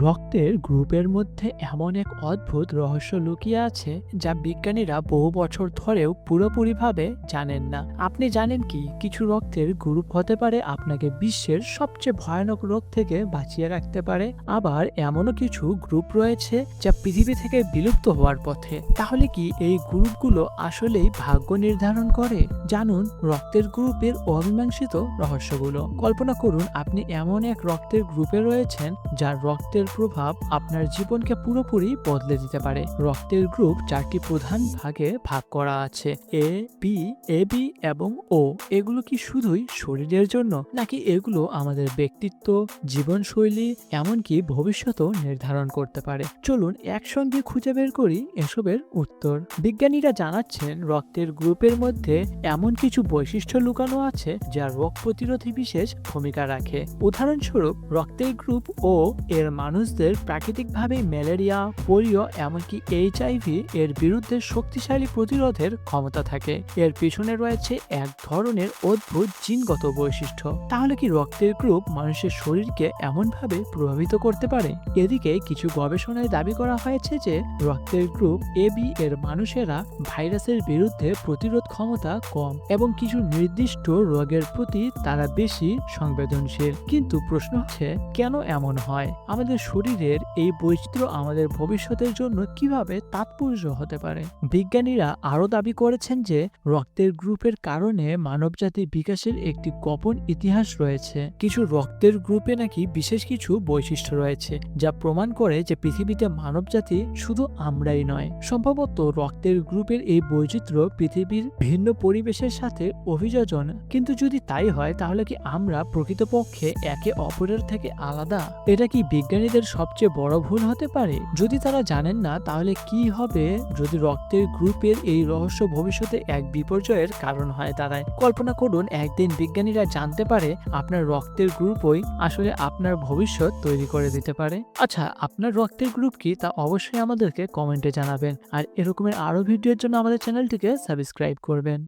রক্তের গ্রুপের মধ্যে এমন এক অদ্ভুত রহস্য লুকিয়ে আছে যা বিজ্ঞানীরা বহু বছর ধরেও পুরোপুরিভাবে জানেন না। আপনি জানেন কি? কিছু রক্তের গ্রুপ হতে পারে আপনাকে বিশ্বের সবচেয়ে ভয়ানক রোগ থেকে বাঁচিয়ে রাখতে পারে। আবার এমনও কিছু গ্রুপ রয়েছে যা পৃথিবী থেকে বিলুপ্ত হওয়ার পথে। তাহলে কি এই গ্রুপগুলো আসলেই ভাগ্য নির্ধারণ করে? জানুন রক্তের গ্রুপের অমীমাংসিত রহস্যগুলো। কল্পনা করুন আপনি এমন এক রক্তের গ্রুপে রয়েছেন যার রক্তের প্রভাব আপনার জীবনকে পুরোপুরি বদলে দিতে পারে। রক্তের গ্রুপ চারটি প্রধান ভাগে ভাগ করা আছে। এ বি এ বি এবং ও এগুলো কি শুধুই শরীরের জন্য, নাকি এগুলো আমাদের ব্যক্তিত্ব, জীবনশৈলী, এমনকি ভবিষ্যতও নির্ধারণ করতে পারে? চলুন একসঙ্গে খুঁজে বের করি এসবের উত্তর। বিজ্ঞানীরা জানাচ্ছেন, রক্তের গ্রুপের মধ্যে এমন কিছু বৈশিষ্ট্য লুকানো আছে যা রোগ প্রতিরোধে বিশেষ ভূমিকা রাখে। উদাহরণস্বরূপ, রক্তের গ্রুপ ও এর মানুষদের প্রাকৃতিকভাবে ম্যালেরিয়া, পোলিও, এমনকি এইচআইভি এর বিরুদ্ধে শক্তিশালী প্রতিরোধের ক্ষমতা থাকে। এর পিছনে রয়েছে এক ধরনের অদ্ভুত জিনগত বৈশিষ্ট্য। তাহলে কি রক্তের গ্রুপ মানুষের শরীরকে এমনভাবে প্রভাবিত করতে পারে? এদিকে কিছু গবেষণায় দাবি করা হয়েছে যে রক্তের গ্রুপ এ বি এর মানুষেরা ভাইরাসের বিরুদ্ধে প্রতিরোধ ক্ষমতা কম এবং কিছু নির্দিষ্ট রোগের প্রতি তারা বেশি সংবেদনশীল। কিন্তু প্রশ্ন হচ্ছে, কেন এমন হয়? আমাদের শরীরের এই বৈচিত্র্য আমাদের ভবিষ্যতের জন্য কীভাবে তাৎপর্য হতে পারে? বিজ্ঞানীরা আরও দাবি করেছেন যে, রক্তের গ্রুপের কারণে মানবজাতি বিকাশের একটি গোপন ইতিহাস রয়েছে। কিছু রক্তের গ্রুপে নাকি বিশেষ কিছু বৈশিষ্ট্য রয়েছে, যা প্রমাণ করে যে পৃথিবীতে মানবজাতি শুধু আমরাই নয়। সম্ভবত রক্তের গ্রুপের এই বৈচিত্র্য পৃথিবীর ভিন্ন পরিবেশের সাথে অভিযোজন। কিন্তু যদি তাই হয়, তাহলে কি আমরা প্রকৃতপক্ষে একে অপরের থেকে আলাদা? এটা কি বিজ্ঞানীদের সবচেয়ে বড় ভুল হতে পারে? যদি তারা জানেন না, তাহলে কি হবে? যদি রক্তের গ্রুপের এই রহস্য ভবিষ্যতে এক বিপর্যয়ের কারণ হয় দাঁড়ায় কল্পনা করুন, একদিন বিজ্ঞানীরা জানতে পারে আপনার রক্তের গ্রুপই আসলে আপনার ভবিষ্যৎ তৈরি করে দিতে পারে। আচ্ছা আপনার রক্তের গ্রুপ কি? তা অবশ্যই আমাদেরকে কমেন্টে জানাবেন। আর এরকমের আরও ভিডিওর জন্য আমাদের চ্যানেলটিকে সাবস্ক্রাইব করবেন।